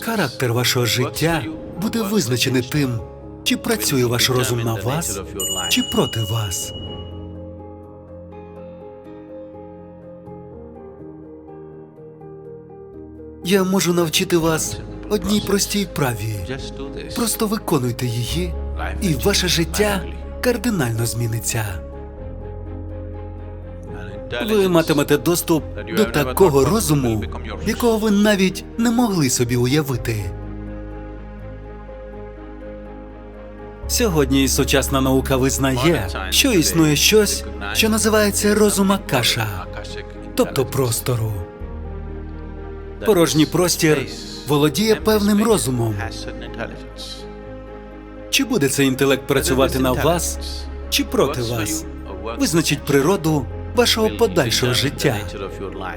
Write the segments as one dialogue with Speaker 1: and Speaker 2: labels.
Speaker 1: Характер вашого життя буде визначений тим, чи працює ваш розум на вас, чи проти вас. Я можу навчити вас одній простій праві. Просто виконуйте її, і ваше життя кардинально зміниться. Ви матимете доступ до такого розуму, якого ви навіть не могли собі уявити. Сьогодні сучасна наука визнає, що існує щось, що називається розум Акаша, тобто простору. Порожній простір володіє певним розумом. Чи буде цей інтелект працювати на вас, чи проти вас? Визначить природу вашого подальшого життя.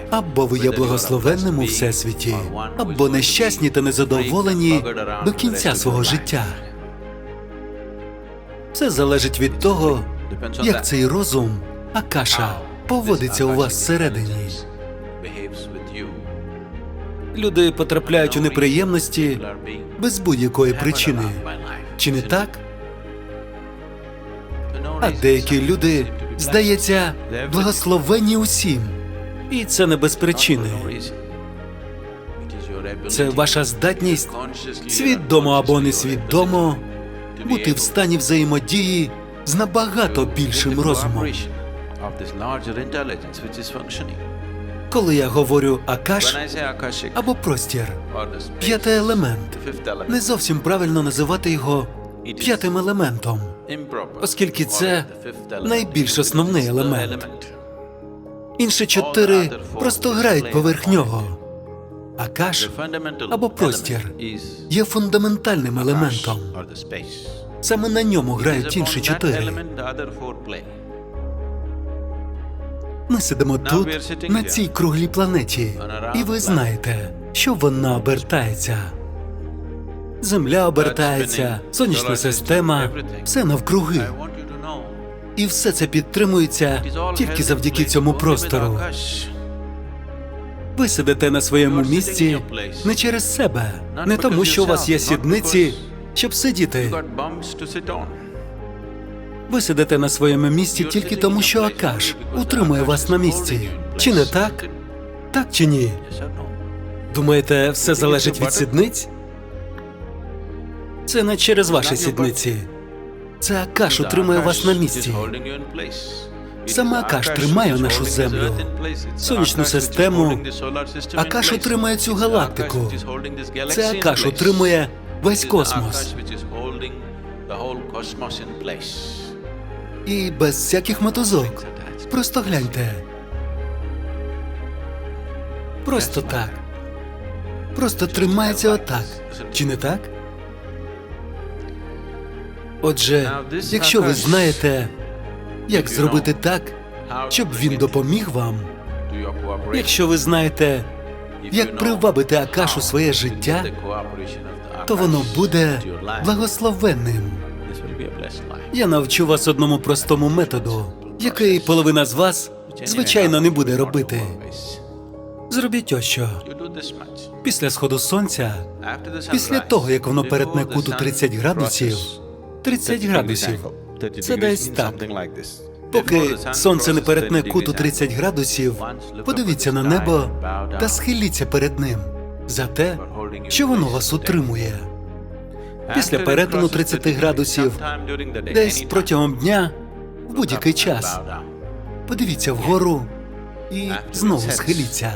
Speaker 1: Або ви є благословенним у всесвіті, або нещасні та незадоволені до кінця свого життя. Все залежить від того, як цей розум, Акаша, поводиться у вас всередині. Люди потрапляють у неприємності без будь-якої причини. Чи не так? А деякі люди, здається, благословенні усім. І це не без причини. Це ваша здатність свідомо або несвідомо бути в стані взаємодії з набагато більшим розумом. Коли я говорю акаш або простір, п'ятий елемент, не зовсім правильно називати його п'ятим елементом, оскільки це найбільш основний елемент. Інші чотири просто грають поверх нього. Акаш або простір є фундаментальним елементом. Саме на ньому грають інші чотири. Ми сидимо тут, на цій круглій планеті, і ви знаєте, що вона обертається. Земля обертається, сонячна система, все навкруги. І все це підтримується тільки завдяки цьому простору. Ви сидите на своєму місці не через себе, не тому, що у вас є сідниці, щоб сидіти. Ви сидите на своєму місці тільки тому, що Акаш утримує вас на місці. Чи не так? Так чи ні? Думаєте, все залежить від сідниць? Це не через ваші сідниці. Це Акаш утримує вас на місці. Саме Акаш тримає нашу землю, сонячну систему. Акаш утримує цю галактику. Це Акаш утримує весь космос. І без всяких мотузок. Просто гляньте. Просто так. Просто тримається отак. Чи не так? Отже, якщо ви знаєте, як зробити так, щоб він допоміг вам, якщо ви знаєте, як привабити Акаш у своє життя, то воно буде благословенним. Я навчу вас одному простому методу, який половина з вас, звичайно, не буде робити. Зробіть ось що. Після сходу сонця, після того, як воно перетне кут у 30 градусів, 30 градусів, це десь так. Поки сонце не перетне кут у 30 градусів, подивіться на небо та схиліться перед ним за те, що воно вас утримує. Після перетину 30 градусів, десь протягом дня, в будь-який час, подивіться вгору і знову схиліться.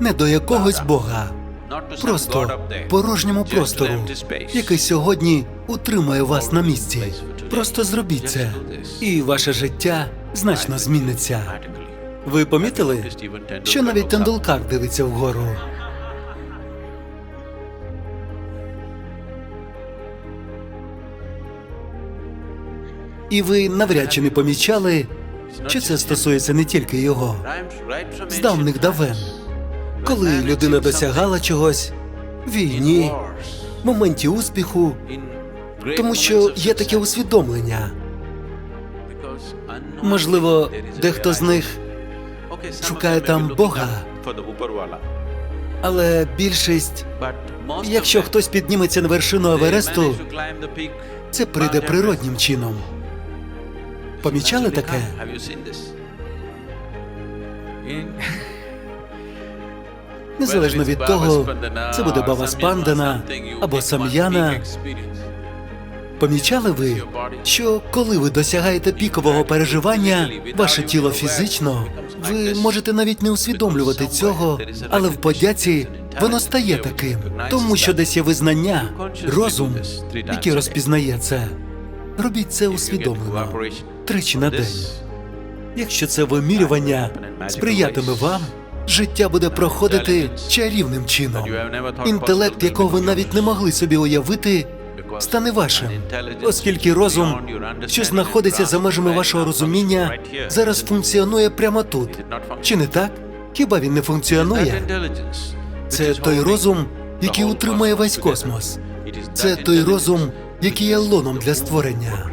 Speaker 1: Не до якогось Бога, просто порожньому простору, який сьогодні утримує вас на місці. Просто зробіть це, і ваше життя значно зміниться. Ви помітили, що навіть Тендулкар дивиться вгору? І ви навряд чи не помічали, що це стосується не тільки його. З давних давен, коли людина досягала чогось в війні, в моменті успіху, тому що є таке усвідомлення. Можливо, дехто з них шукає там Бога, Але більшість, якщо хтось підніметься на вершину Евересту, це прийде природнім чином. Помічали таке? Незалежно від того, це буде Баба Спандана або Сам'яна. Помічали ви, що коли ви досягаєте пікового переживання, ваше тіло фізично, ви можете навіть не усвідомлювати цього, але в подяці воно стає таким, тому що десь є визнання, розум, який розпізнає це. Робіть це усвідомлено тричі на день. Якщо це вимірювання сприятиме вам, життя буде проходити чарівним чином. Інтелект, якого ви навіть не могли собі уявити, стане вашим, оскільки розум, що знаходиться за межами вашого розуміння, зараз функціонує прямо тут. Чи не так? Хіба він не функціонує? Це той розум, який утримує весь космос. Це той розум, який є лоном для створення.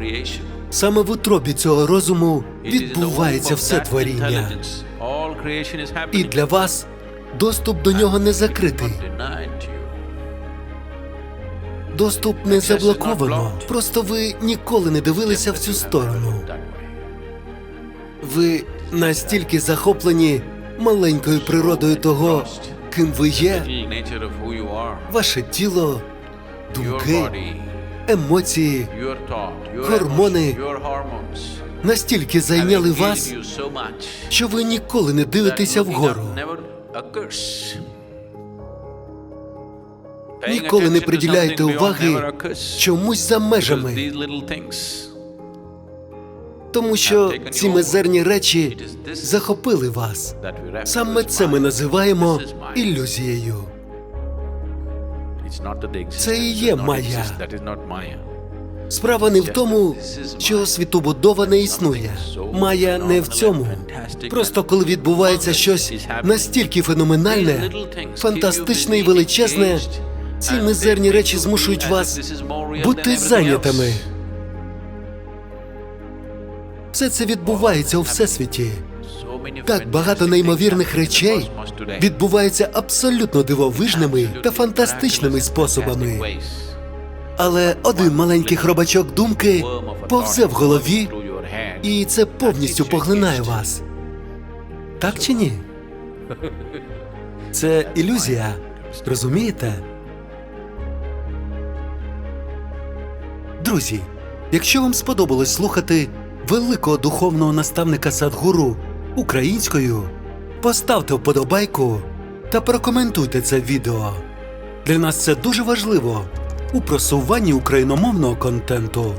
Speaker 1: Саме в утробі цього розуму відбувається все творіння. І для вас доступ до нього не закритий. Доступ не заблоковано. Просто ви ніколи не дивилися в цю сторону. Ви настільки захоплені маленькою природою того, ким ви є, ваше тіло, думки, емоції гормони настільки зайняли вас, що ви ніколи не дивитеся вгору. Ніколи не приділяєте уваги чомусь за межами, тому що ці мизерні речі захопили вас. Саме це ми називаємо ілюзією.
Speaker 2: Це і є Майя.
Speaker 1: Справа не в тому, що світобудова не існує. Майя не в цьому. Просто коли відбувається щось настільки феноменальне, фантастичне і величезне, ці мизерні речі змушують вас бути зайнятими. Все це відбувається у всесвіті.
Speaker 2: Так багато неймовірних речей
Speaker 1: Відбувається абсолютно дивовижними та фантастичними способами. Але один маленький хробачок думки повзе в голові, і це повністю поглинає вас. Так чи ні? Це ілюзія. Розумієте? Друзі, якщо вам сподобалось слухати великого духовного наставника Садгуру українською, поставте вподобайку та прокоментуйте це відео. Для нас це дуже важливо у просуванні україномовного контенту.